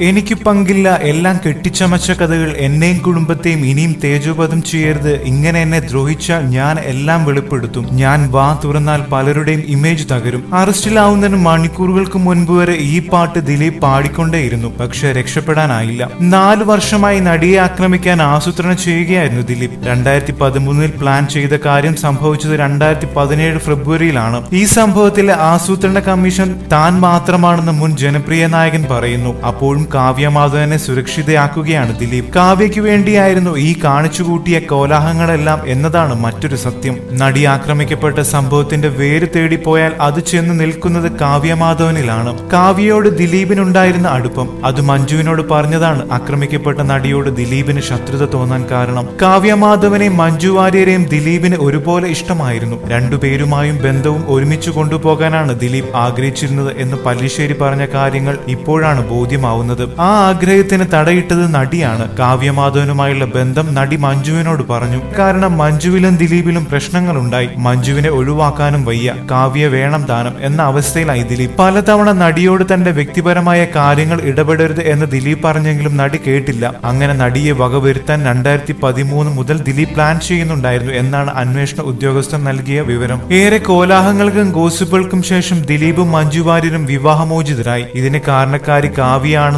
എനിക്ക് പങ്കില്ല എല്ലാം കെട്ടിച്ചമച്ച കഥകൾ എന്നെയും കുടുംബത്തെയും ഇനിയും തേജോപതം ചെയ്യരുത്. ഇങ്ങനെ എന്നെ ദ്രോഹിച്ചാൽ ഞാൻ എല്ലാം വെളിപ്പെടുത്തും. ഞാൻ വാ തുറന്നാൽ പലരുടെയും ഇമേജ് തകരും. അറസ്റ്റിലാവുന്നതിന് മണിക്കൂറുകൾക്ക് മുൻപ് വരെ ഈ പാട്ട് ദിലീപ് പാടിക്കൊണ്ടേയിരുന്നു. പക്ഷെ രക്ഷപ്പെടാനായില്ല. നാല് വർഷമായി നടിയെ ആക്രമിക്കാൻ ആസൂത്രണം ചെയ്യുകയായിരുന്നു ദിലീപ്. രണ്ടായിരത്തി പതിമൂന്നിൽ പ്ലാൻ ചെയ്ത കാര്യം സംഭവിച്ചത് രണ്ടായിരത്തി പതിനേഴ് ഫെബ്രുവരിയിലാണ്. ഈ സംഭവത്തിലെ ആസൂത്രണ കമ്മീഷൻ താൻ മാത്രമാണെന്ന് മുൻ ജനപ്രിയ നായകൻ പറയുന്നു. അപ്പോഴും കാവ്യ മാധവനെ സുരക്ഷിതയാക്കുകയാണ് ദിലീപ്. കാവ്യയ്ക്ക് വേണ്ടിയായിരുന്നു ഈ കാണിച്ചുകൂട്ടിയ കോലാഹങ്ങളെല്ലാം എന്നതാണ് മറ്റൊരു സത്യം. നടി ആക്രമിക്കപ്പെട്ട സംഭവത്തിന്റെ വേര് തേടിപ്പോയാൽ അത് ചെന്ന് നിൽക്കുന്നത് കാവ്യമാധവനിലാണ്. കാവ്യയോട് ദിലീപിനുണ്ടായിരുന്ന അടുപ്പം. അത് മഞ്ജുവിനോട് പറഞ്ഞതാണ് ആക്രമിക്കപ്പെട്ട നടിയോട് ദിലീപിന് ശത്രുത തോന്നാൻ കാരണം. കാവ്യമാധവനെ മഞ്ജു വാര്യരെയും ദിലീപിന് ഒരുപോലെ ഇഷ്ടമായിരുന്നു. രണ്ടുപേരുമായും ബന്ധവും ഒരുമിച്ച് കൊണ്ടുപോകാനാണ് ദിലീപ് ആഗ്രഹിച്ചിരുന്നത് എന്ന് പല്ലിശ്ശേരി പറഞ്ഞ കാര്യങ്ങൾ ഇപ്പോഴാണ് ബോധ്യമാവുന്നത്. ആ ആഗ്രഹത്തിന് തടയിട്ടത് നടിയാണ്. കാവ്യമാധവനുമായുള്ള ബന്ധം നടി മഞ്ജുവിനോട് പറഞ്ഞു. കാരണം മഞ്ജുവിലും ദിലീപിലും പ്രശ്നങ്ങളുണ്ടായി. മഞ്ജുവിനെ ഒഴിവാക്കാനും വയ്യ. കാവ്യ വേണം ദാനം എന്ന അവസ്ഥയിലായി ദിലീപ്. പലതവണ നടിയോട് തന്റെ വ്യക്തിപരമായ കാര്യങ്ങൾ ഇടപെടരുത് എന്ന് ദിലീപ് പറഞ്ഞെങ്കിലും നടി കേട്ടില്ല. അങ്ങനെ നടിയെ വകവരുത്താൻ രണ്ടായിരത്തി പതിമൂന്ന് മുതൽ ദിലീപ് പ്ലാൻ ചെയ്യുന്നുണ്ടായിരുന്നു എന്നാണ് അന്വേഷണ ഉദ്യോഗസ്ഥൻ നൽകിയ വിവരം. ഏറെ കോലാഹങ്ങൾക്കും ഗോസിപ്പുകൾക്കും ശേഷം ദിലീപും മഞ്ജുവാര്യരും വിവാഹമോചിതരായി. ഇതിന് കാരണക്കാരി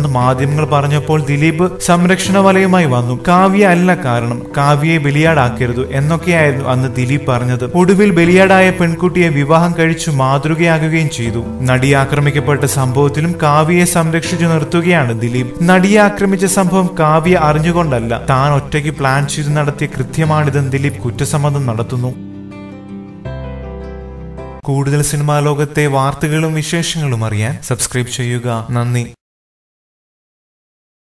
കാവ്യയാണെന്ന് മാധ്യമങ്ങൾ പറഞ്ഞപ്പോൾ ദിലീപ് സംരക്ഷണ വലയുമായി വന്നു. കാവ്യ അല്ല കാരണം. കാവ്യയെ ബലിയാടാക്കരുത് എന്നൊക്കെയായിരുന്നു അന്ന് ദിലീപ് പറഞ്ഞത്. ഒടുവിൽ ബലിയാടായ പെൺകുട്ടിയെ വിവാഹം കഴിച്ചു മാതൃകയാകുകയും ചെയ്തു. നടി ആക്രമിക്കപ്പെട്ട സംഭവത്തിലും കാവ്യയെ സംരക്ഷിച്ചു നിർത്തുകയാണ് ദിലീപ്. നടിയെ ആക്രമിച്ച സംഭവം കാവ്യ അറിഞ്ഞുകൊണ്ടല്ല. താൻ ഒറ്റയ്ക്ക് പ്ലാൻ ചെയ്ത് നടത്തിയ കൃത്യമാണിതെന്ന് ദിലീപ് കുറ്റസമ്മതം നടത്തുന്നു. കൂടുതൽ സിനിമാ ലോകത്തെ വാർത്തകളും വിശേഷങ്ങളും അറിയാൻ സബ്സ്ക്രൈബ് ചെയ്യുക. നന്ദി.